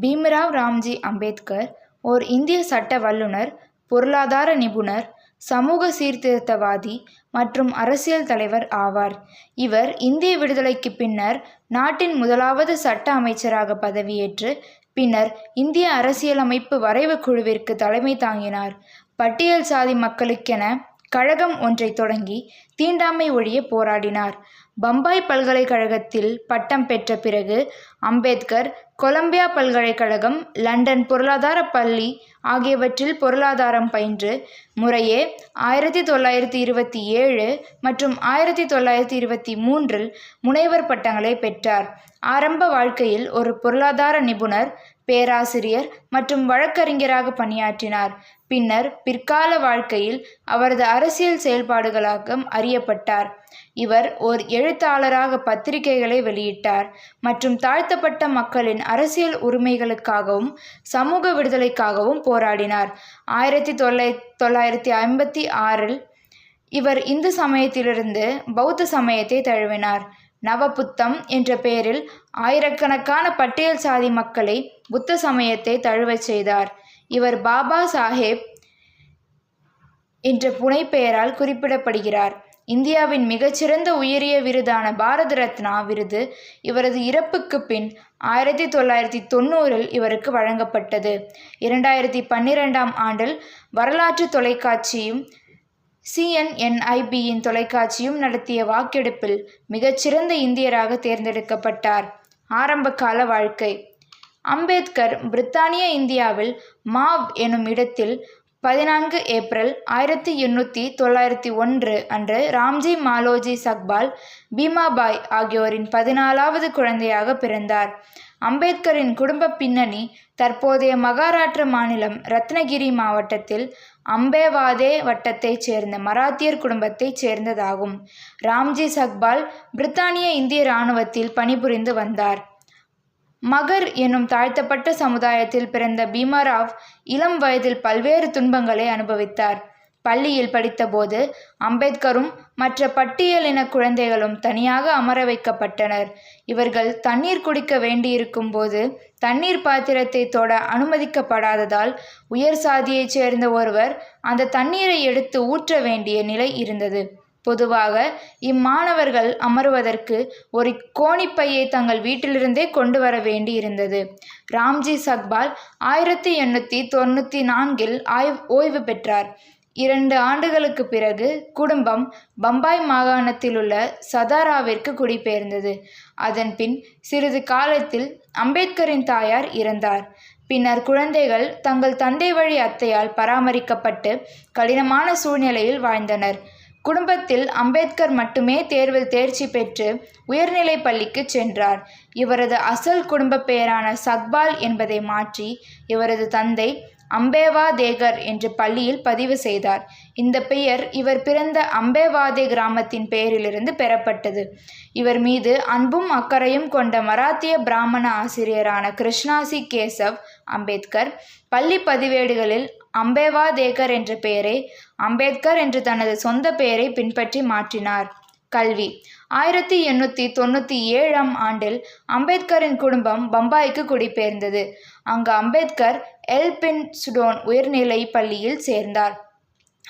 பீம்ராவ் ராம்ஜி அம்பேத்கர் ஓர் இந்திய சட்ட வல்லுனர் பொருளாதார நிபுணர் சமூக சீர்திருத்தவாதி மற்றும் அரசியல் தலைவர் ஆவார். இவர் இந்திய விடுதலைக்கு பின்னர் நாட்டின் முதலாவது சட்ட அமைச்சராக பதவியேற்று பின்னர் இந்திய அரசியலமைப்பு வரைவு குழுவிற்கு தலைமை தாங்கினார். பட்டியல் சாதி மக்களுக்கென கழகம் ஒன்றைத் தொடங்கி தீண்டாமை ஒழிய போராடினார். பம்பாய் பல்கலைக்கழகத்தில் பட்டம் பெற்ற பிறகு அம்பேத்கர் கொலம்பியா பல்கலைக்கழகம் லண்டன் பொருளாதார பள்ளி ஆகியவற்றில் பொருளாதாரம் பயின்று முறையே ஆயிரத்தி தொள்ளாயிரத்தி இருபத்தி ஏழு மற்றும் ஆயிரத்தி தொள்ளாயிரத்தி இருபத்தி மூன்றில் முனைவர் பட்டங்களை பெற்றார். ஆரம்ப வாழ்க்கையில் ஒரு பொருளாதார நிபுணர் பேராசிரியர் மற்றும் வழக்கறிஞராக பணியாற்றினார். பின்னர் பிற்கால வாழ்க்கையில் அவரது அரசியல் செயல்பாடுகளாக அறியப்பட்டார். இவர் ஓர் எழுத்தாளராக பத்திரிகைகளை வெளியிட்டார் மற்றும் தாழ்த்தப்பட்ட மக்களின் அரசியல் உரிமைகளுக்காகவும் சமூக விடுதலைக்காகவும் போராடினார். ஆயிரத்தி தொள்ளை தொள்ளாயிரத்தி ஐம்பத்தி ஆறில் இவர் இந்து சமயத்திலிருந்து பௌத்த சமயத்தை தழுவினார். நவபுத்தம் என்ற பெயரில் ஆயிரக்கணக்கான பட்டியல் சாதி மக்களை புத்த சமயத்தை தழுவச் செய்தார். இவர் பாபா சாஹேப் என்ற புனைப்பெயரால் குறிப்பிடப்படுகிறார். இந்தியாவின் மிகச்சிறந்த உயரிய விருதான பாரத ரத்னா விருது இவரது இறப்புக்கு பின் ஆயிரத்தி தொள்ளாயிரத்தி தொண்ணூறில் இவருக்கு வழங்கப்பட்டது. இரண்டாயிரத்தி பன்னிரெண்டாம் ஆண்டில் வரலாற்று தொலைக்காட்சியும் சிஎன்என்ஐபியின் தொலைக்காட்சியும் நடத்திய வாக்கெடுப்பில் மிகச்சிறந்த இந்தியராக தேர்ந்தெடுக்கப்பட்டார். ஆரம்பகால வாழ்க்கை. அம்பேத்கர் பிரித்தானிய இந்தியாவில் மாவ் எனும் இடத்தில் பதினான்கு ஏப்ரல் ஆயிரத்தி எண்ணூற்றி தொள்ளாயிரத்தி ஒன்று அன்று ராம்ஜி மாலோஜி சக்பால் பீமாபாய் ஆகியோரின் பதினாலாவது குழந்தையாக பிறந்தார். அம்பேத்கரின் குடும்ப பின்னணி தற்போதைய மகாராஷ்டிர மாநிலம் ரத்னகிரி மாவட்டத்தில் அம்பேவாதே வட்டத்தைச் சேர்ந்த மராத்தியர் குடும்பத்தைச் சேர்ந்ததாகும். ராம்ஜி சக்பால் பிரித்தானிய இந்திய இராணுவத்தில் பணிபுரிந்து வந்தார். மகர் எனும் தாழ்த்தப்பட்ட சமுதாயத்தில் பிறந்த பீமாராவ் இளம் வயதில் பல்வேறு துன்பங்களை அனுபவித்தார். பள்ளியில் படித்தபோது அம்பேத்கரும் மற்ற பட்டியலின குழந்தைகளும் தனியாக அமர வைக்கப்பட்டனர். இவர்கள் தண்ணீர் குடிக்க வேண்டியிருக்கும் போது தண்ணீர் பாத்திரத்தை தொட அனுமதிக்கப்படாததால் உயர் சாதியைச் சேர்ந்த ஒருவர் அந்த தண்ணீரை எடுத்து ஊற்ற வேண்டிய நிலை இருந்தது. பொதுவாக இம்மாணவர்கள் அமருவதற்கு ஒரு கோணிப்பையை தங்கள் வீட்டிலிருந்தே கொண்டு வர வேண்டியிருந்தது. ராம்ஜி சக்பால் ஆயிரத்தி எண்ணூற்றி தொண்ணூற்றி நான்கில் ஆய்வு ஓய்வு பெற்றார். இரண்டு ஆண்டுகளுக்கு பிறகு குடும்பம் பம்பாய் மாகாணத்திலுள்ள சதாராவிற்கு குடிபெயர்ந்தது. அதன்பின் சிறிது காலத்தில் அம்பேத்கரின் தாயார் இறந்தார். பின்னர் குழந்தைகள் தங்கள் தந்தை வழி அத்தையால் பராமரிக்கப்பட்டு கடினமான சூழ்நிலையில் வாழ்ந்தனர். குடும்பத்தில் அம்பேத்கர் மட்டுமே தேர்வில் தேர்ச்சி பெற்று உயர்நிலை பள்ளிக்கு சென்றார். இவரது அசல் குடும்ப பெயரான சக்பால் என்பதை மாற்றி இவரது தந்தை அம்பேவா தேகர் என்று பள்ளியில் பதிவு செய்தார். இந்த பெயர் இவர் பிறந்த அம்பேவாதே கிராமத்தின் பெயரிலிருந்து பெறப்பட்டது. இவர் மீது அன்பும் அக்கறையும் கொண்ட மராத்திய பிராமண ஆசிரியரான கிருஷ்ணாசி கேசவ் அம்பேத்கர் பள்ளி பதிவேடுகளில் அம்பேவா தேகர் என்ற பெயரை அம்பேத்கர் என்று தனது சொந்த பெயரை பின்பற்றி மாற்றினார். கல்வி. ஆயிரத்தி எண்ணூற்றி தொண்ணூற்றி ஏழாம் ஆண்டில் அம்பேத்கரின் குடும்பம் பம்பாய்க்கு குடிபெயர்ந்தது. அங்கு அம்பேத்கர் எல்பின் சுடோன் உயர்நிலை பள்ளியில் சேர்ந்தார்.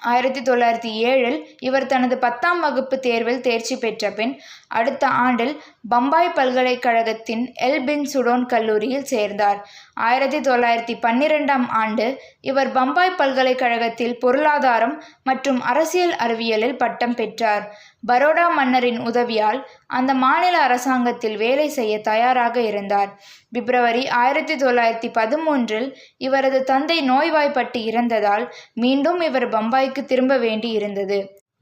ஆயிரத்தி தொள்ளாயிரத்தி ஏழில் இவர் தனது பத்தாம் வகுப்பு தேர்வில் தேர்ச்சி பெற்ற பின் அடுத்த ஆண்டில் பம்பாய் பல்கலைக்கழகத்தின் எல்பின் சுடோன் கல்லூரியில் சேர்ந்தார். ஆயிரத்தி தொள்ளாயிரத்தி பன்னிரெண்டாம் ஆண்டு இவர் பம்பாய் பல்கலைக்கழகத்தில் பொருளாதாரம் மற்றும் அரசியல் அறிவியலில் பட்டம் பெற்றார். பரோடா மன்னரின் உதவியால் அந்த மாநில அரசாங்கத்தில் வேலை செய்ய தயாராக இருந்தார். பிப்ரவரி ஆயிரத்தி தொள்ளாயிரத்தி பதிமூன்றில் இவரது தந்தை நோய்வாய்ப்பட்டு இறந்ததால் மீண்டும் இவர் பம்பாய்க்கு திரும்ப வேண்டி இருந்தது.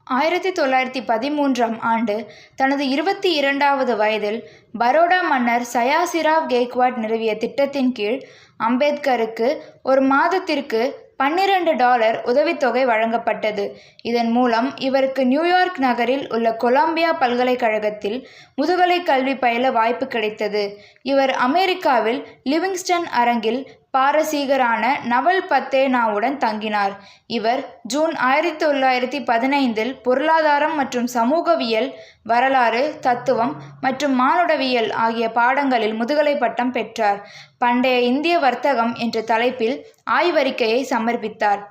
ஆயிரத்தி தொள்ளாயிரத்தி பதிமூன்றாம் ஆண்டு தனது இருபத்தி இரண்டாவது வயதில் பரோடா மன்னர் சயாசிராவ் கெய்க்வாட் நிறுவிய திட்டத்தின் கீழ் அம்பேத்கருக்கு ஒரு மாதத்திற்கு பன்னிரண்டு டாலர் உதவித்தொகை வழங்கப்பட்டது. இதன் மூலம் இவருக்கு நியூயார்க் நகரில் உள்ள கொலம்பியா பல்கலைக்கழகத்தில் முதுகலை கல்வி பயில வாய்ப்பு கிடைத்தது. இவர் அமெரிக்காவில் லிவிங்ஸ்டன் அரங்கில் பாரசீகரான நவல் பத்தேனாவுடன் தங்கினார். இவர் ஜூன் ஆயிரத்தி தொள்ளாயிரத்தி பதினைந்தில் பொருளாதாரம் மற்றும் சமூகவியல் வரலாறு தத்துவம் மற்றும் மானுடவியல் ஆகிய பாடங்களில் முதுகலை பட்டம் பெற்றார். பண்டைய இந்திய வர்த்தகம் என்ற தலைப்பில் ஆய்வறிக்கையை சமர்ப்பித்தார்.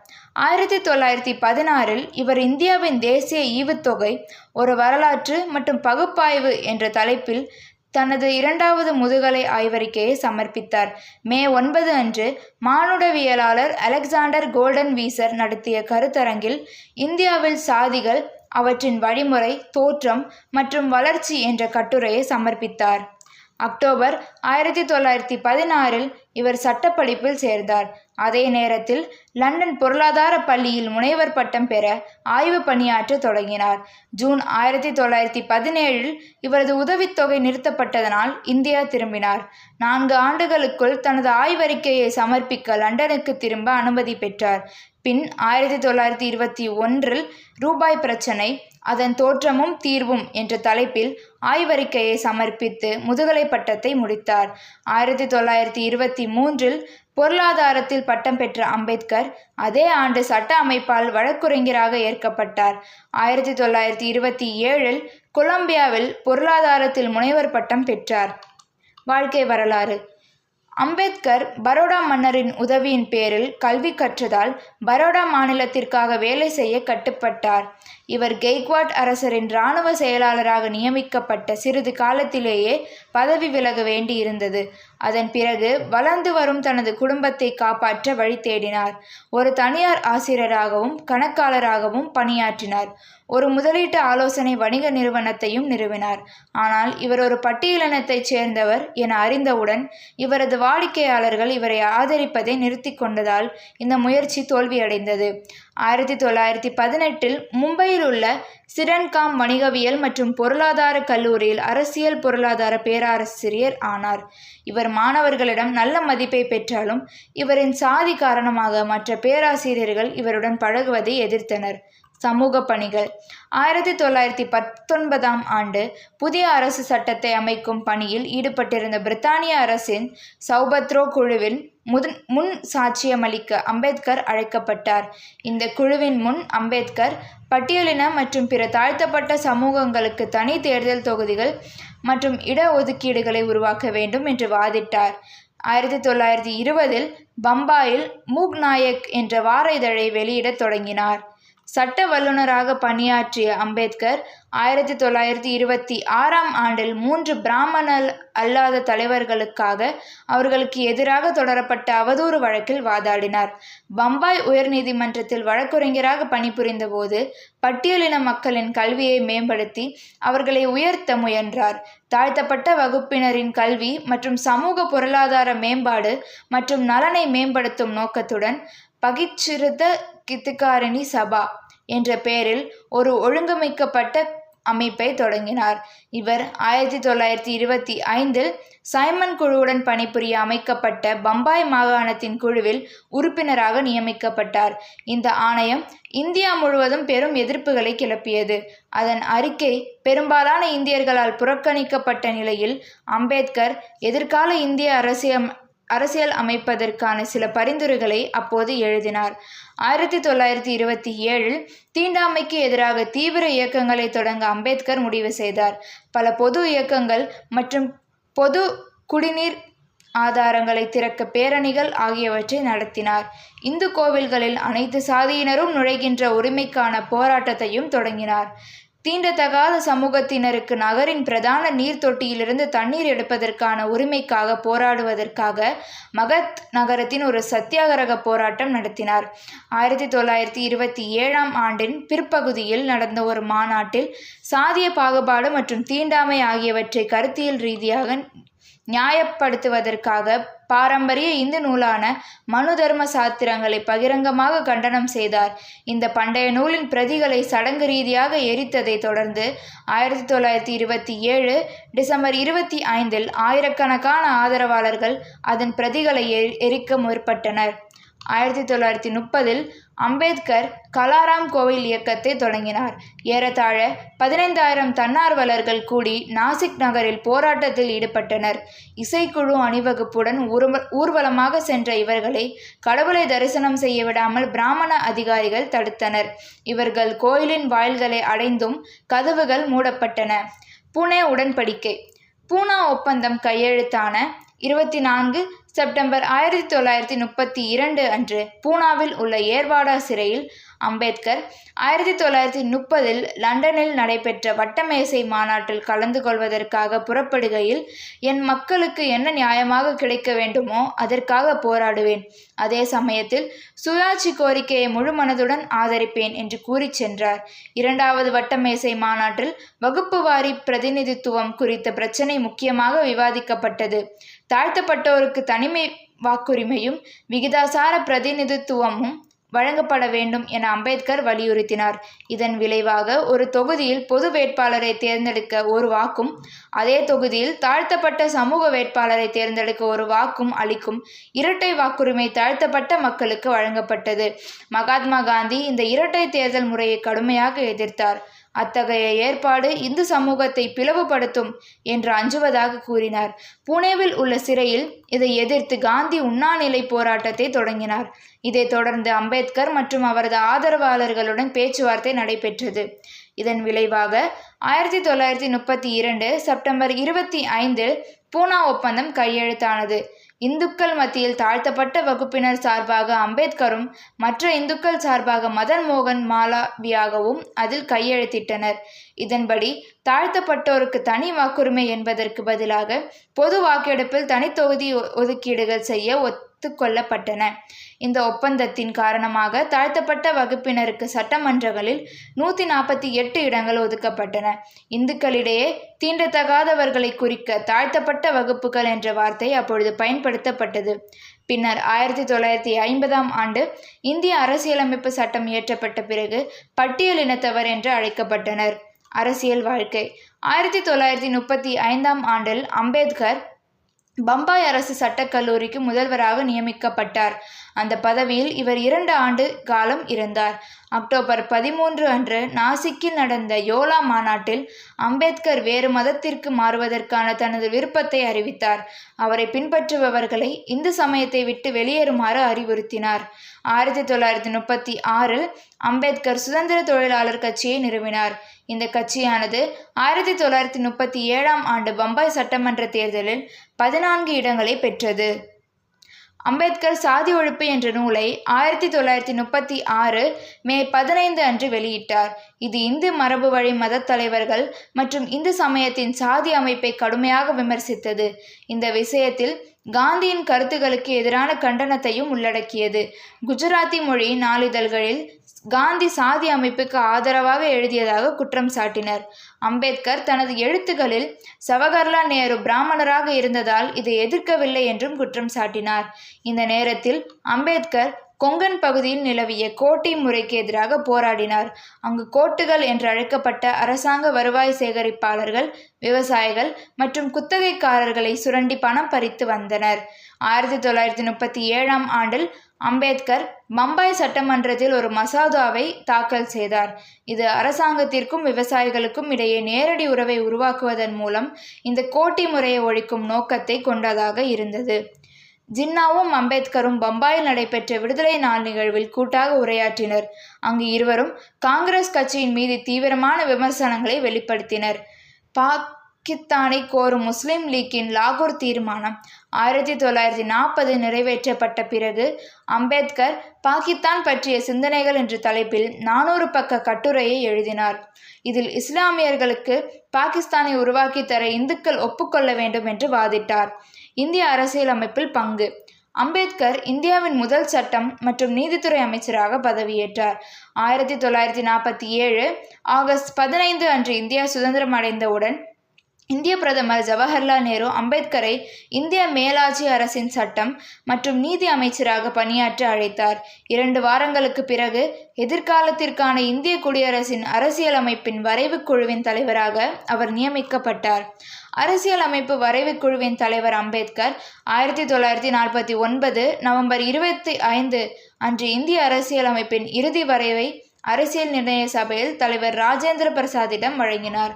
ஆயிரத்தி தொள்ளாயிரத்தி பதினாறில் இவர் இந்தியாவின் தேசிய ஈவுத்தொகை ஒரு வரலாற்று மற்றும் பகுப்பாய்வு என்ற தலைப்பில் தனது இரண்டாவது முதுகலை ஆய்வறிக்கையை சமர்ப்பித்தார். மே ஒன்பது அன்று மானுடவியலாளர் அலெக்சாண்டர் கோல்டன் வீசர் நடத்திய கருத்தரங்கில் இந்தியாவில் சாதிகள் அவற்றின் வழிமுறை தோற்றம் மற்றும் வளர்ச்சி என்ற கட்டுரையை சமர்ப்பித்தார். அக்டோபர் ஆயிரத்தி தொள்ளாயிரத்தி பதினாறில் இவர் சட்டப்படிப்பில் சேர்ந்தார். அதே நேரத்தில் லண்டன் பொருளாதார பள்ளியில் முனைவர் பட்டம் பெற ஆய்வு பணியாற்ற தொடங்கினார். ஜூன் ஆயிரத்தி தொள்ளாயிரத்தி பதினேழில் இவரது உதவித்தொகை நிறுத்தப்பட்டதனால் இந்தியா திரும்பினார். நான்கு ஆண்டுகளுக்குள் தனது ஆய்வறிக்கையை சமர்ப்பிக்க லண்டனுக்கு திரும்ப அனுமதி பெற்றார். பின் ஆயிரத்தி தொள்ளாயிரத்தி இருபத்தி ஒன்றில் ரூபாய் பிரச்சனை அதன் தோற்றமும் தீர்வும் என்ற தலைப்பில் ஆய்வறிக்கையை சமர்ப்பித்து முதுகலை பட்டத்தை முடித்தார். ஆயிரத்தி தொள்ளாயிரத்தி இருபத்தி மூன்றில் பொருளாதாரத்தில் பட்டம் பெற்ற அம்பேத்கர் அதே ஆண்டு சட்ட அமைப்பால் வழக்குரைஞராக ஏற்கப்பட்டார். ஆயிரத்தி தொள்ளாயிரத்தி இருபத்தி ஏழில் கொலம்பியாவில் பொருளாதாரத்தில் முனைவர் பட்டம் பெற்றார். வாழ்க்கை வரலாறு. அம்பேத்கர் பரோடா மன்னரின் உதவியின் பேரில் கல்வி கற்றதால் பரோடா மாநிலத்திற்காக வேலை செய்ய கட்டுப்பட்டார். இவர் கெய்க்வாட் அரசரின் இராணுவ செயலாளராக நியமிக்கப்பட்ட சிறிது காலத்திலேயே பதவி விலக வேண்டியிருந்தது. அதன் பிறகு வளர்ந்து வரும் தனது குடும்பத்தை காப்பாற்ற வழி தேடினார். ஒரு தனியார் ஆசிரியராகவும் கணக்காளராகவும் பணியாற்றினார். ஒரு முதலீட்டு ஆலோசனை வணிக நிறுவனத்தையும் நிறுவினார். ஆனால் இவர் ஒரு பட்டியலினத்தைச் சேர்ந்தவர் என அறிந்தவுடன் இவரது வாடிக்கையாளர்கள் இவரை ஆதரிப்பதை நிறுத்தி கொண்டதால் இந்த முயற்சி தோல்வியடைந்தது. ஆயிரத்தி தொள்ளாயிரத்தி பதினெட்டில் மும்பையில் உள்ள சிரன்காம் வணிகவியல் மற்றும் பொருளாதார கல்லூரியில் அரசியல் பொருளாதார பேராசிரியர் ஆனார். இவர் மாணவர்களிடம் நல்ல மதிப்பை பெற்றாலும் இவரின் சாதி காரணமாக மற்ற பேராசிரியர்கள் இவருடன் பழகுவதை எதிர்த்தனர். சமூக பணிகள். ஆயிரத்தி தொள்ளாயிரத்தி பத்தொன்பதாம் ஆண்டு புதிய அரசு சட்டத்தை அமைக்கும் பணியில் ஈடுபட்டிருந்த பிரித்தானிய அரசின் சௌபத்ரோ குழுவில் முதன் முன் சாட்சியமளிக்க அம்பேத்கர் அழைக்கப்பட்டார். இந்த குழுவின் முன் அம்பேத்கர் பட்டியலின மற்றும் பிற தாழ்த்தப்பட்ட சமூகங்களுக்கு தனி தேர்தல் தொகுதிகள் மற்றும் இடஒதுக்கீடுகளை உருவாக்க வேண்டும் என்று வாதிட்டார். ஆயிரத்தி தொள்ளாயிரத்தி இருபதில் பம்பாயில் மூக் நாயக் என்ற வார இதழை வெளியிடத் தொடங்கினார். சட்ட வல்லுநராக பணியாற்றிய அம்பேத்கர் ஆயிரத்தி தொள்ளாயிரத்தி இருபத்தி ஆறாம் ஆண்டில் மூன்று பிராமணர் அல்லாத தலைவர்களுக்காக அவர்களுக்கு எதிராக தொடரப்பட்ட அவதூறு வழக்கில் வாதாடினார். பம்பாய் உயர்நீதிமன்றத்தில் வழக்குரைஞராக பணிபுரிந்த போது பட்டியலின மக்களின் கல்வியை மேம்படுத்தி அவர்களை உயர்த்த முயன்றார். தாழ்த்தப்பட்ட வகுப்பினரின் கல்வி மற்றும் சமூக பொருளாதார மேம்பாடு மற்றும் நலனை மேம்படுத்தும் நோக்கத்துடன் பகிச்சிருத கித்துக்காரணி சபா என்ற பெயரில் ஒரு ஒழுங்கமைக்கப்பட்ட அமைப்பை தொடங்கினார். இவர் ஆயிரத்தி தொள்ளாயிரத்தி இருபத்தி ஐந்தில் சைமன் குழுவுடன் பணிபுரிய அமைக்கப்பட்ட பம்பாய் மாகாணத்தின் குழுவில் உறுப்பினராக நியமிக்கப்பட்டார். இந்த ஆணையம் இந்தியா முழுவதும் பெரும் எதிர்ப்புகளை கிளப்பியது. அதன் அறிக்கை பெரும்பாலான இந்தியர்களால் புறக்கணிக்கப்பட்ட நிலையில் அம்பேத்கர் எதிர்கால இந்திய அரசியல் அரசியல் அமைப்பதற்கான சில பரிந்துரைகளை அப்போது எழுதினார். ஆயிரத்தி தொள்ளாயிரத்தி இருபத்தி ஏழில் தீண்டாமைக்கு எதிராக தீவிர இயக்கங்களை தொடங்க அம்பேத்கர் முடிவு செய்தார். பல பொது இயக்கங்கள் மற்றும் பொது குடிநீர் ஆதாரங்களை திறக்க பேரணிகள் ஆகியவற்றை நடத்தினார். இந்து கோவில்களில் அனைத்து சாதியினரும் நுழைகின்ற உரிமைக்கான போராட்டத்தையும் தொடங்கினார். தீண்டத்தகாத சமூகத்தினருக்கு நகரின் பிரதான நீர் தொட்டியிலிருந்து தண்ணீர் எடுப்பதற்கான உரிமைக்காக போராடுவதற்காக மகத் நகரத்தின் ஒரு சத்தியாகிரக போராட்டம் நடத்தினார். ஆயிரத்தி தொள்ளாயிரத்தி இருபத்தி ஏழாம் ஆண்டின் பிற்பகுதியில் நடந்த ஒரு மாநாட்டில் சாதிய பாகுபாடு மற்றும் தீண்டாமை ஆகியவற்றை கருத்தியல் ரீதியாக நியாயப்படுத்துவதற்காக பாரம்பரிய இந்து நூலான மனு தர்ம சாத்திரங்களை பகிரங்கமாக கண்டனம் செய்தார். இந்த பண்டைய நூலின் பிரதிகளை சடங்கு ரீதியாக எரித்ததை தொடர்ந்து ஆயிரத்தி தொள்ளாயிரத்தி இருபத்தி ஏழு டிசம்பர் இருபத்தி ஐந்தில் ஆயிரக்கணக்கான ஆதரவாளர்கள் அதன் பிரதிகளை எரிக்க முற்பட்டனர். ஆயிரத்தி தொள்ளாயிரத்தி முப்பதில் அம்பேத்கர் கலாராம் கோவில் இயக்கத்தை தொடங்கினார். ஏறத்தாழ பதினைந்தாயிரம் தன்னார்வலர்கள் கூடி நாசிக் நகரில் போராட்டத்தில் ஈடுபட்டனர். இசைக்குழு அணிவகுப்புடன் ஊர்வ ஊர்வலமாக சென்ற இவர்களை கடவுளை தரிசனம் செய்ய விடாமல் பிராமண அதிகாரிகள் தடுத்தனர். இவர்கள் கோயிலின் வாயில்களை அடைந்தும் கதவுகள் மூடப்பட்டன. புனே உடன்படிக்கை. பூனா ஒப்பந்தம் கையெழுத்தான இருபத்தி நான்கு செப்டம்பர் ஆயிரத்தி தொள்ளாயிரத்தி முப்பத்தி இரண்டு அன்று பூனாவில் உள்ள ஏர்வாடா சிறையில் அம்பேத்கர் ஆயிரத்தி தொள்ளாயிரத்தி முப்பதில் லண்டனில் நடைபெற்ற வட்டமேசை மாநாட்டில் கலந்து கொள்வதற்காக புறப்படுகையில் என் மக்களுக்கு என்ன நியாயமாக கிடைக்க வேண்டுமோ அதற்காக போராடுவேன். அதே சமயத்தில் சுயாட்சி கோரிக்கையை முழு மனதுடன் ஆதரிப்பேன் என்று கூறிச் சென்றார். இரண்டாவது வட்டமேசை மாநாட்டில் வகுப்பு வாரி பிரதிநிதித்துவம் குறித்த பிரச்சினை முக்கியமாக விவாதிக்கப்பட்டது. தாழ்த்தப்பட்டோருக்கு தனிமை வாக்குரிமையும் விகிதாசார பிரதிநிதித்துவமும் வழங்கப்பட வேண்டும் என அம்பேத்கர் வலியுறுத்தினார். இதன் விளைவாக ஒரு தொகுதியில் பொது வேட்பாளரை தேர்ந்தெடுக்க ஒரு வாக்கும் அதே தொகுதியில் தாழ்த்தப்பட்ட சமூக வேட்பாளரை தேர்ந்தெடுக்க ஒரு வாக்கும் அளிக்கும் இரட்டை வாக்குரிமை தாழ்த்தப்பட்ட மக்களுக்கு வழங்கப்பட்டது. மகாத்மா காந்தி இந்த இரட்டை தேர்தல் முறையை கடுமையாக எதிர்த்தார். அத்தகைய ஏற்பாடு இந்து சமூகத்தை பிளவுபடுத்தும் என்று அஞ்சுவதாக கூறினார். புனேவில் உள்ள சிறையில் இதை எதிர்த்து காந்தி உண்ணாநிலை போராட்டத்தை தொடங்கினார். இதைத் தொடர்ந்து அம்பேத்கர் மற்றும் அவரது ஆதரவாளர்களுடன் பேச்சுவார்த்தை நடைபெற்றது. இதன் விளைவாக ஆயிரத்தி தொள்ளாயிரத்தி முப்பத்தி இரண்டு செப்டம்பர் இருபத்தி ஐந்தில் பூனா ஒப்பந்தம் கையெழுத்தானது. இந்துக்கள் மத்தியில் தாழ்த்தப்பட்ட வகுப்பினர் சார்பாக அம்பேத்கரும் மற்ற இந்துக்கள் சார்பாக மதன் மோகன் மாலாவியாகவும் அதில் கையெழுத்திட்டனர். இதன்படி தாழ்த்தப்பட்டோருக்கு தனி வாக்குரிமை என்பதற்கு பதிலாக பொது வாக்கெடுப்பில் தனித்தொகுதி ஒதுக்கீடுகள் செய்ய ஒத்துக்கொள்ளப்பட்டன இந்த ஒப்பந்தத்தின் காரணமாக தாழ்த்தப்பட்ட வகுப்பினருக்கு சட்டமன்றங்களில் நூற்றி நாற்பத்தி எட்டு இடங்கள் ஒதுக்கப்பட்டன. இந்துக்களிடையே தீண்டத்தகாதவர்களை குறிக்க தாழ்த்தப்பட்ட வகுப்புகள் என்ற வார்த்தை அப்பொழுது பயன்படுத்தப்பட்டது. பின்னர் ஆயிரத்தி தொள்ளாயிரத்தி ஐம்பதாம் ஆண்டு இந்திய அரசியலமைப்பு சட்டம் இயற்றப்பட்ட பிறகு பட்டியலினத்தவர் என்று அழைக்கப்பட்டனர். அரசியல் வாழ்க்கை. ஆயிரத்தி தொள்ளாயிரத்தி முப்பத்தி ஐந்தாம் ஆண்டில் அம்பேத்கர் பம்பாய் அரசு சட்டக்கல்லூரிக்கு முதல்வராக நியமிக்கப்பட்டார். அந்த பதவியில் இவர் இரண்டு ஆண்டு காலம் இருந்தார். அக்டோபர் பதிமூன்று அன்று நாசிக்கில் நடந்த யோலா மாநாட்டில் அம்பேத்கர் வேறு மதத்திற்கு மாறுவதற்கான தனது விருப்பத்தை அறிவித்தார். அவரை பின்பற்றுபவர்களை இந்து சமயத்தை விட்டு வெளியேறுமாறு அறிவுறுத்தினார். ஆயிரத்தி தொள்ளாயிரத்தி முப்பத்தி ஆறில் அம்பேத்கர் சுதந்திர தொழிலாளர் கட்சியை நிறுவினார். இந்த கட்சியானது ஆயிரத்தி தொள்ளாயிரத்தி முப்பத்தி ஏழாம் ஆண்டு பம்பாய் சட்டமன்ற தேர்தலில் பதினான்கு இடங்களை பெற்றது. அம்பேத்கர் சாதி ஒழிப்பு என்ற நூலை ஆயிரத்தி தொள்ளாயிரத்தி முப்பத்தி ஆறு மே பதினைந்து அன்று வெளியிட்டார். இது இந்து மரபு வழி மதத் தலைவர்கள் மற்றும் இந்து சமயத்தின் சாதி அமைப்பை கடுமையாக விமர்சித்தது. இந்த விஷயத்தில் காந்தியின் கருத்துகளுக்கு எதிரான கண்டனத்தையும் உள்ளடக்கியது. குஜராத்தி மொழி நாளிதழ்களில் காந்தி சாதி அமைப்புக்கு ஆதரவாக எழுதியதாக குற்றம் சாட்டினர். அம்பேத்கர் தனது எழுத்துக்களில் சவகர்லால் நேரு பிராமணராக இருந்ததால் இதை எதிர்க்கவில்லை என்றும் குற்றம் சாட்டினார். இந்த நேரத்தில் அம்பேத்கர் கொங்கன் பகுதியில் நிலவிய கோட்டை முறைக்கு எதிராக போராடினார். அங்கு கோட்டுகள் என்று அழைக்கப்பட்ட அரசாங்க வருவாய் சேகரிப்பாளர்கள் விவசாயிகள் மற்றும் குத்தகைக்காரர்களை சுரண்டி பணம் பறித்து வந்தனர். ஆயிரத்தி தொள்ளாயிரத்தி முப்பத்தி ஏழாம் ஆண்டில் அம்பேத்கர் பம்பாய் சட்டமன்றத்தில் ஒரு மசோதாவை தாக்கல் செய்தார். இது அரசாங்கத்திற்கும் விவசாயிகளுக்கும் இடையே நேரடி உறவை உருவாக்குவதன் மூலம் இந்த கோட்டி முறையை ஒழிக்கும் நோக்கத்தை கொண்டதாக இருந்தது. ஜின்னாவும் அம்பேத்கரும் பம்பாயில் நடைபெற்ற விடுதலை நாள் நிகழ்வில் கூட்டாக உரையாற்றினர். அங்கு இருவரும் காங்கிரஸ் கட்சியின் மீது தீவிரமான விமர்சனங்களை வெளிப்படுத்தினர். பாகிஸ்தானை கோரும் முஸ்லிம் லீக்கின் லாகூர் தீர்மானம் ஆயிரத்தி தொள்ளாயிரத்தி நாற்பது நிறைவேற்றப்பட்ட பிறகு அம்பேத்கர் பாகிஸ்தான் பற்றிய சிந்தனைகள் என்ற தலைப்பில் நானூறு பக்க கட்டுரையை எழுதினார். இதில் இஸ்லாமியர்களுக்கு பாகிஸ்தானை உருவாக்கி தர இந்துக்கள் ஒப்புக்கொள்ள வேண்டும் என்று வாதிட்டார். இந்திய அரசியலமைப்பில் பங்கு. அம்பேத்கர் இந்தியாவின் முதல் சட்டம் மற்றும் நீதித்துறை அமைச்சராக பதவியேற்றார். ஆயிரத்தி தொள்ளாயிரத்தி நாற்பத்தி ஏழு ஆகஸ்ட் பதினைந்து அன்று இந்தியா சுதந்திரம் அடைந்தவுடன் இந்திய பிரதமர் ஜவஹர்லால் நேரு அம்பேத்கரை இந்திய மேலாட்சி அரசின் சட்டம் மற்றும் நீதி அமைச்சராக பணியாற்ற அழைத்தார். இரண்டு வாரங்களுக்கு பிறகு எதிர்காலத்திற்கான இந்திய குடியரசின் அரசியலமைப்பின் வரைவு குழுவின் தலைவராக அவர் நியமிக்கப்பட்டார். அரசியலமைப்பு வரைவு குழுவின் தலைவர் அம்பேத்கர் ஆயிரத்தி தொள்ளாயிரத்தி நாற்பத்தி ஒன்பது நவம்பர் இருபத்தி ஐந்து அன்று இந்திய அரசியலமைப்பின் இறுதி வரைவை அரசியல் நிர்ணய சபையில் தலைவர் ராஜேந்திர பிரசாத்திடம் வழங்கினார்.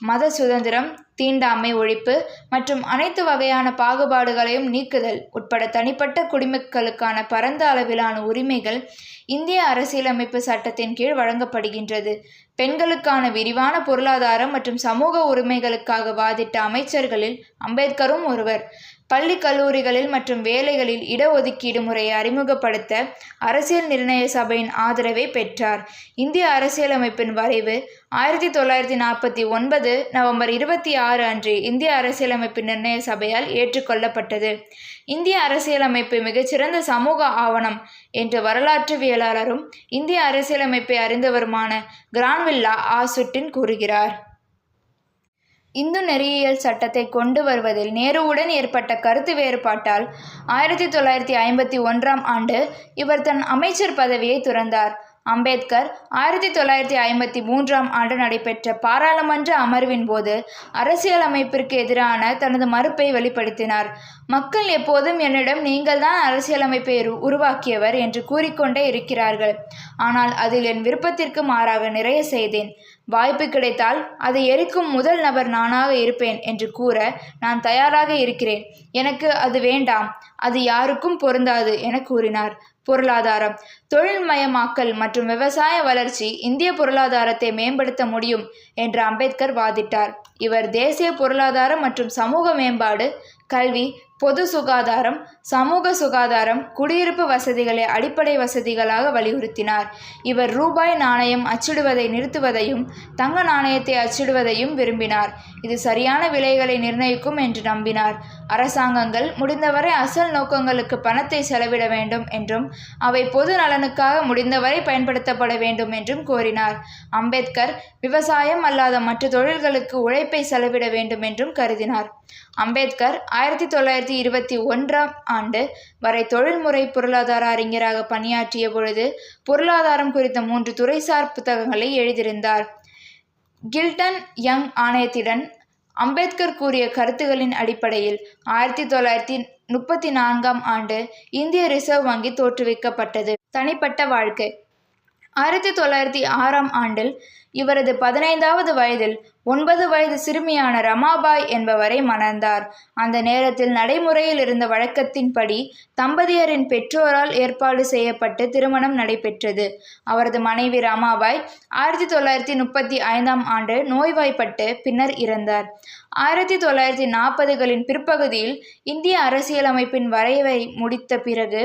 மத சுதந்திரம் தீண்டாமை ஒழிப்பு மற்றும் அனைத்து வகையான பாகுபாடுகளையும் நீக்குதல் உட்பட தனிப்பட்ட குடிமக்களுக்கான பரந்த அளவிலான உரிமைகள் இந்திய அரசியலமைப்பு சட்டத்தின் கீழ் வழங்கப்படுகின்றது. பெண்களுக்கான விரிவான பொருளாதாரம் மற்றும் சமூக உரிமைகளுக்காக வாதிட்ட அமைச்சர்களில் அம்பேத்கரும் ஒருவர். பள்ளி கல்லூரிகளில் மற்றும் வேலைகளில் இடஒதுக்கீடு முறையை அறிமுகப்படுத்த அரசியல் நிர்ணய சபையின் ஆதரவை பெற்றார். இந்திய அரசியலமைப்பின் வரைவு ஆயிரத்தி தொள்ளாயிரத்தி நாற்பத்தி ஒன்பது நவம்பர் இருபத்தி ஆறு அன்று இந்திய அரசியலமைப்பு நிர்ணய சபையால் ஏற்றுக்கொள்ளப்பட்டது. இந்திய அரசியலமைப்பு மிகச்சிறந்த சமூக ஆவணம் என்று வரலாற்றுவியலாளரும் இந்திய அரசியலமைப்பை அறிந்தவருமான கிரான்வில்லா ஆசுட்டின் கூறுகிறார். இந்து நெறியியல் சட்டத்தை கொண்டு வருவதில் நேருவுடன் ஏற்பட்ட கருத்து வேறுபாட்டால் ஆயிரத்தி தொள்ளாயிரத்தி ஐம்பத்தி ஒன்றாம் ஆண்டு இவர் தன் அமைச்சர் பதவியை துறந்தார். அம்பேத்கர் ஆயிரத்தி தொள்ளாயிரத்தி ஐம்பத்தி மூன்றாம் ஆண்டு நடைபெற்ற பாராளுமன்ற அமர்வின் போது அரசியலமைப்பிற்கு எதிரான தனது மறுப்பை வெளிப்படுத்தினார். மக்கள் எப்போதும் என்னிடம் நீங்கள்தான் அரசியலமைப்பை உருவாக்கியவர் என்று கூறிக்கொண்டே இருக்கிறார்கள். ஆனால் அதில் என் விருப்பத்திற்கு மாறாக நிறைய செய்தேன். வாய்ப்பு கிடைத்தால் அதை எரிக்கும் முதல் நபர் நானாக இருப்பேன் என்று கூற நான் தயாராக இருக்கிறேன். எனக்கு அது வேண்டாம். அது யாருக்கும் பொருந்தாது என கூறினார். பொருளாதாரம். தொழில்மயமாக்கல் மற்றும் விவசாய வளர்ச்சி இந்திய பொருளாதாரத்தை மேம்படுத்த முடியும் என்று அம்பேத்கர் வாதிட்டார். இவர் தேசிய பொருளாதார மற்றும் சமூக மேம்பாடு கல்வி பொது சுகாதாரம் சமூக சுகாதாரம் குடியிருப்பு வசதிகளை அடிப்படை வசதிகளாக வலியுறுத்தினார். இவர் ரூபாய் நாணயம் அச்சிடுவதை நிறுத்துவதையும் தங்க நாணயத்தை அச்சிடுவதையும் விரும்பினார். இது சரியான விலைகளை நிர்ணயிக்கும் என்று நம்பினார். அரசாங்கங்கள் முடிந்தவரை அசல் நோக்கங்களுக்கு பணத்தை செலவிட வேண்டும் என்றும் அவை பொது நலனுக்காக முடிந்தவரை பயன்படுத்தப்பட வேண்டும் என்றும் கோரினார். அம்பேத்கர் விவசாயம் அல்லாத மற்ற தொழில்களுக்கு உழைப்பை செலவிட வேண்டும் என்றும் கருதினார். அம்பேத்கர் ஆயிரத்தி தொள்ளாயிரத்தி இருபத்தி ஒன்றாம் ஆண்டு வரை தொழில்முறை பொருளாதார அறிஞராக பணியாற்றிய பொழுது பொருளாதாரம் குறித்த மூன்று துறைசார் புத்தகங்களை எழுதியிருந்தார். கில்டன் யங் ஆணையத்திடன் அம்பேத்கர் கூறிய கருத்துகளின் அடிப்படையில் ஆயிரத்தி தொள்ளாயிரத்தி முப்பத்தி நான்காம் ஆண்டு இந்திய ரிசர்வ் வங்கி தோற்றுவிக்கப்பட்டது. தனிப்பட்ட வாழ்க்கை. ஆயிரத்தி தொள்ளாயிரத்தி ஆறாம் ஆண்டில் இவரது பதினைந்தாவது வயதில் ஒன்பது வயது சிறுமியான ரமாபாய் என்பவரை மணந்தார். அந்த நேரத்தில் நடைமுறையில் இருந்த வழக்கத்தின்படி தம்பதியரின் பெற்றோரால் ஏற்பாடு செய்யப்பட்டு திருமணம் நடைபெற்றது. அவரது மனைவி ரமாபாய் ஆயிரத்தி தொள்ளாயிரத்தி முப்பத்தி ஐந்தாம் ஆண்டு நோய்வாய்ப்பட்டு பின்னர் இறந்தார். ஆயிரத்தி தொள்ளாயிரத்தி நாற்பதுகளின் பிற்பகுதியில் இந்திய அரசியலமைப்பின் வரைவை முடித்த பிறகு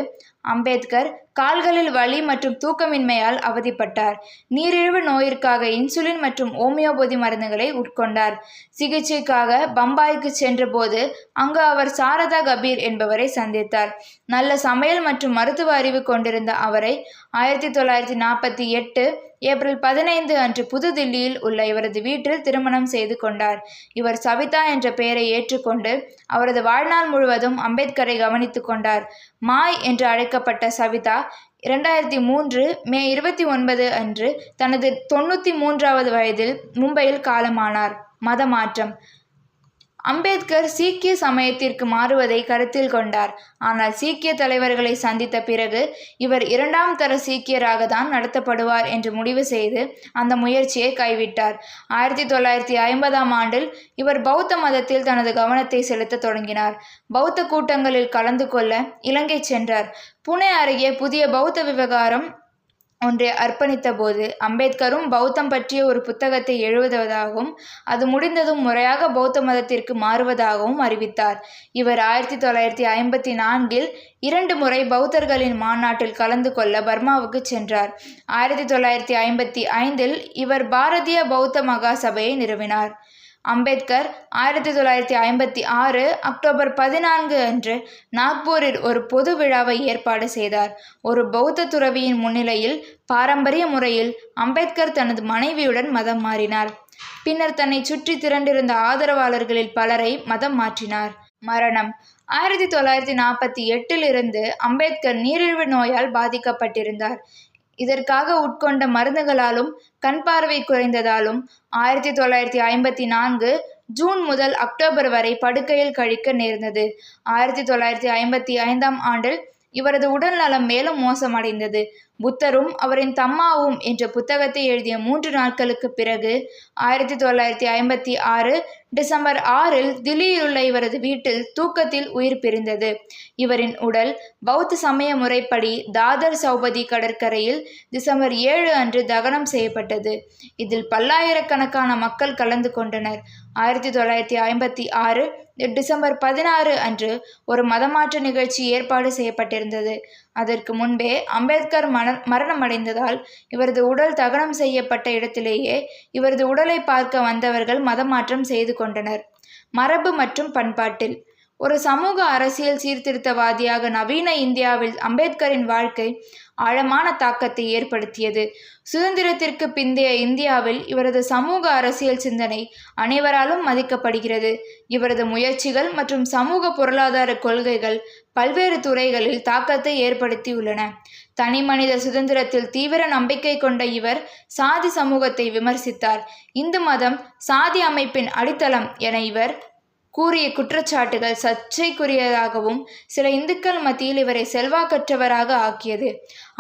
அம்பேத்கர் கால்களில் வலி மற்றும் தூக்கமின்மையால் அவதிப்பட்டார். நீரிழிவு நோயிற்காக இன்சுலின் மற்றும் ஓமியோபதி மருந்துகளை உட்கொண்டார். சிகிச்சைக்காக பம்பாய்க்கு சென்றபோது அங்கு அவர் சாரதா கபீர் என்பவரை சந்தித்தார். நல்ல சமையல் மற்றும் மருத்துவ அறிவு கொண்டிருந்த அவரை ஆயிரத்தி தொள்ளாயிரத்தி நாற்பத்தி எட்டு ஏப்ரல் பதினைந்து அன்று புதுதில்லியில் உள்ள இவரது வீட்டில் திருமணம் செய்து கொண்டார். இவர் சவிதா என்ற பெயரை ஏற்றுக்கொண்டு அவரது வாழ்நாள் முழுவதும் அம்பேத்கரை கவனித்து கொண்டார். மாய் என்று அழைக்கப்பட்ட சவிதா இரண்டாயிரத்தி மூன்று மே இருபத்தி ஒன்பது அன்று தனது தொண்ணூற்றி மூன்றாவது வயதில் மும்பையில் காலமானார். மதமாற்றம். அம்பேத்கர் சீக்கிய சமயத்திற்கு மாறுவதை கருத்தில் கொண்டார். ஆனால் சீக்கிய தலைவர்களை சந்தித்த பிறகு இவர் இரண்டாம் தர சீக்கியராக தான் நடத்தப்படுவார் என்று முடிவு செய்து அந்த முயற்சியை கைவிட்டார். ஆயிரத்தி தொள்ளாயிரத்தி ஐம்பதாம் ஆண்டில் இவர் பௌத்த மதத்தில் தனது கவனத்தை செலுத்த தொடங்கினார். பௌத்த கூட்டங்களில் கலந்து கொள்ள இலங்கை சென்றார். புனே அருகே புதிய பௌத்த விவகாரம் ஒன்றை அர்ப்பணித்த போது அம்பேத்கரும் பௌத்தம் பற்றிய ஒரு புத்தகத்தை எழுதுவதாகவும் அது முடிந்ததும் முறையாக பௌத்த மதத்திற்கு மாறுவதாகவும் அறிவித்தார். இவர் ஆயிரத்தி தொள்ளாயிரத்தி ஐம்பத்தி நான்கில் இரண்டு முறை பௌத்தர்களின் மாநாட்டில் கலந்து கொள்ள பர்மாவுக்கு சென்றார். ஆயிரத்தி தொள்ளாயிரத்தி ஐம்பத்தி ஐந்தில் இவர் பாரதிய பௌத்த மகாசபையை நிறுவினார். அம்பேத்கர் ஆயிரத்தி தொள்ளாயிரத்தி ஐம்பத்தி ஆறு அக்டோபர் பதினான்கு அன்று நாக்பூரில் ஒரு பொது விழாவை ஏற்பாடு செய்தார். ஒரு பௌத்த துறவியின் முன்னிலையில் பாரம்பரிய முறையில் அம்பேத்கர் தனது மனைவியுடன் மதம் மாறினார். பின்னர் தன்னை சுற்றி திரண்டிருந்த ஆதரவாளர்களில் பலரை மதம் மாற்றினார். மரணம். ஆயிரத்தி தொள்ளாயிரத்தி நாற்பத்தி எட்டில் இருந்து அம்பேத்கர் நீரிழிவு நோயால் பாதிக்கப்பட்டிருந்தார். இதற்காக உட்கொண்ட மருந்துகளாலும் கண் பார்வை குறைந்ததாலும் ஆயிரத்தி தொள்ளாயிரத்தி ஐம்பத்தி நான்கு ஜூன் முதல் அக்டோபர் வரை படுக்கையில் கழிக்க நேர்ந்தது. ஆயிரத்தி தொள்ளாயிரத்தி ஐம்பத்தி ஐந்தாம் ஆண்டில் இவரது உடல் நலம் மேலும் மோசமடைந்தது. புத்தரும் அவரின் தம்மாவும் என்ற புத்தகத்தை எழுதிய மூன்று நாட்களுக்கு பிறகு ஆயிரத்தி தொள்ளாயிரத்தி ஐம்பத்தி ஆறு டிசம்பர் ஆறில் தில்லியிலுள்ள இவரது வீட்டில் தூக்கத்தில் உயிர் பிரிந்தது. இவரின் உடல் பௌத்த சமய முறைப்படி தாதர் சௌபதி கடற்கரையில் டிசம்பர் ஏழு அன்று தகனம் செய்யப்பட்டது. இதில் பல்லாயிரக்கணக்கான மக்கள் கலந்து கொண்டனர். ஆயிரத்தி தொள்ளாயிரத்தி ஐம்பத்தி ஆறு டிசம்பர் பதினாறு அன்று ஒரு மதமாற்ற நிகழ்ச்சி ஏற்பாடு செய்யப்பட்டிருந்தது. அதற்கு முன்பே அம்பேத்கர் மன மரணமடைந்ததால் இவரது உடல் தகனம் செய்யப்பட்ட இடத்திலேயே இவரது உடலை பார்க்க வந்தவர்கள் மதமாற்றம் செய்து கொண்டனர். மரபு மற்றும் பண்பாட்டில் ஒரு சமூக அரசியல் சீர்திருத்தவாதியாக நவீன இந்தியாவில் அம்பேத்கரின் வாழ்க்கை ஆழமான தாக்கத்தை ஏற்படுத்தியது. சுதந்திரத்திற்கு பிந்தைய இந்தியாவில் இவரது சமூக அரசியல் சிந்தனை அனைவராலும் மதிக்கப்படுகிறது. இவரது முயற்சிகள் மற்றும் சமூக பொருளாதார கொள்கைகள் பல்வேறு துறைகளில் தாக்கத்தை ஏற்படுத்தியுள்ளன. தனி மனித சுதந்திரத்தில் தீவிர நம்பிக்கை கொண்ட இவர் சாதி சமூகத்தை விமர்சித்தார். இந்து மதம் சாதி அமைப்பின் அடித்தளம் என இவர் கூறிய குற்றச்சாட்டுகள் சர்ச்சைக்குரியதாகவும் சில இந்துக்கள் மத்தியில் இவரை செல்வாக்கற்றவராக ஆக்கியது.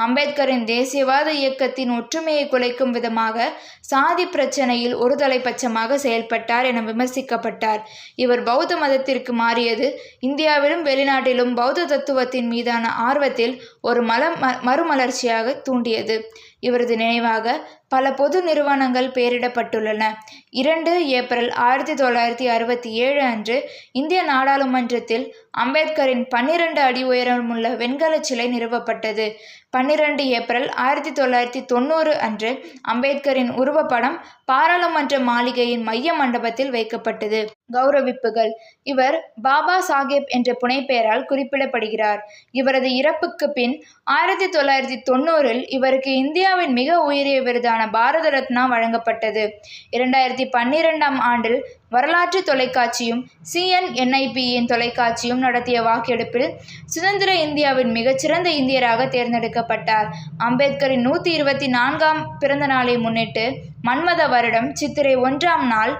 அம்பேத்கரின் தேசியவாத இயக்கத்தின் ஒற்றுமையை குலைக்கும் விதமாக சாதி பிரச்சனையில் ஒரு தலைப்பட்சமாக செயல்பட்டார் என விமர்சிக்கப்பட்டார். இவர் பௌத்த மதத்திற்கு மாறியது. இந்தியாவிலும் வெளிநாட்டிலும் பௌத்த தத்துவத்தின் மீதான ஆர்வத்தில் ஒரு மல மறுமலர்ச்சியாக தூண்டியது. இவரது நினைவாக பல பொது நிறுவனங்கள் பெயரிடப்பட்டுள்ளன. இரண்டு ஏப்ரல் ஆயிரத்தி தொள்ளாயிரத்தி அறுபத்தி ஏழு அன்று இந்திய நாடாளுமன்றத்தில் அம்பேத்கரின் பன்னிரண்டு அடி உயரமுள்ள வெண்கல சிலை நிறுவப்பட்டது. பன்னிரண்டு ஏப்ரல் ஆயிரத்தி தொள்ளாயிரத்தி தொண்ணூறு அன்று அம்பேத்கரின் உருவப்படம் பாராளுமன்ற மாளிகையின் மைய மண்டபத்தில் வைக்கப்பட்டது. கௌரவிப்புகள். இவர் பாபா சாஹேப் என்ற புனைப்பெயரால் குறிப்பிடப்படுகிறார். இவரது இறப்புக்கு பின் ஆயிரத்தி தொள்ளாயிரத்தி தொண்ணூறில் இவருக்கு இந்தியாவின் மிக உயரிய விருதான பாரத ரத்னா வழங்கப்பட்டது. இரண்டாயிரத்தி பன்னிரெண்டாம் ஆண்டில் வரலாற்று தொலைக்காட்சியும் சிஎன்என்ஐபியின் தொலைக்காட்சியும் நடத்திய வாக்கெடுப்பில் சுதந்திர இந்தியாவின் மிகச்சிறந்த இந்தியராக தேர்ந்தெடுக்கப்பட்டார். அம்பேத்கரின் நூற்றி இருபத்தி நான்காம் பிறந்த நாளை முன்னிட்டு மன்மத வருடம் சித்திரை ஒன்றாம் நாள்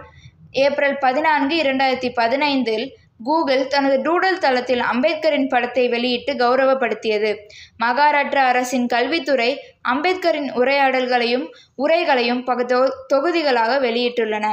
ஏப்ரல் பதினான்கு இரண்டாயிரத்தி பதினைந்தில் கூகுள் தனது டூடல் தளத்தில் அம்பேத்கரின் படத்தை வெளியிட்டு கௌரவப்படுத்தியது. மகாராஷ்டிரா அரசின் கல்வித்துறை அம்பேத்கரின் உரையாடல்களையும் உரைகளையும் பக தொகுதிகளாக வெளியிட்டுள்ளன.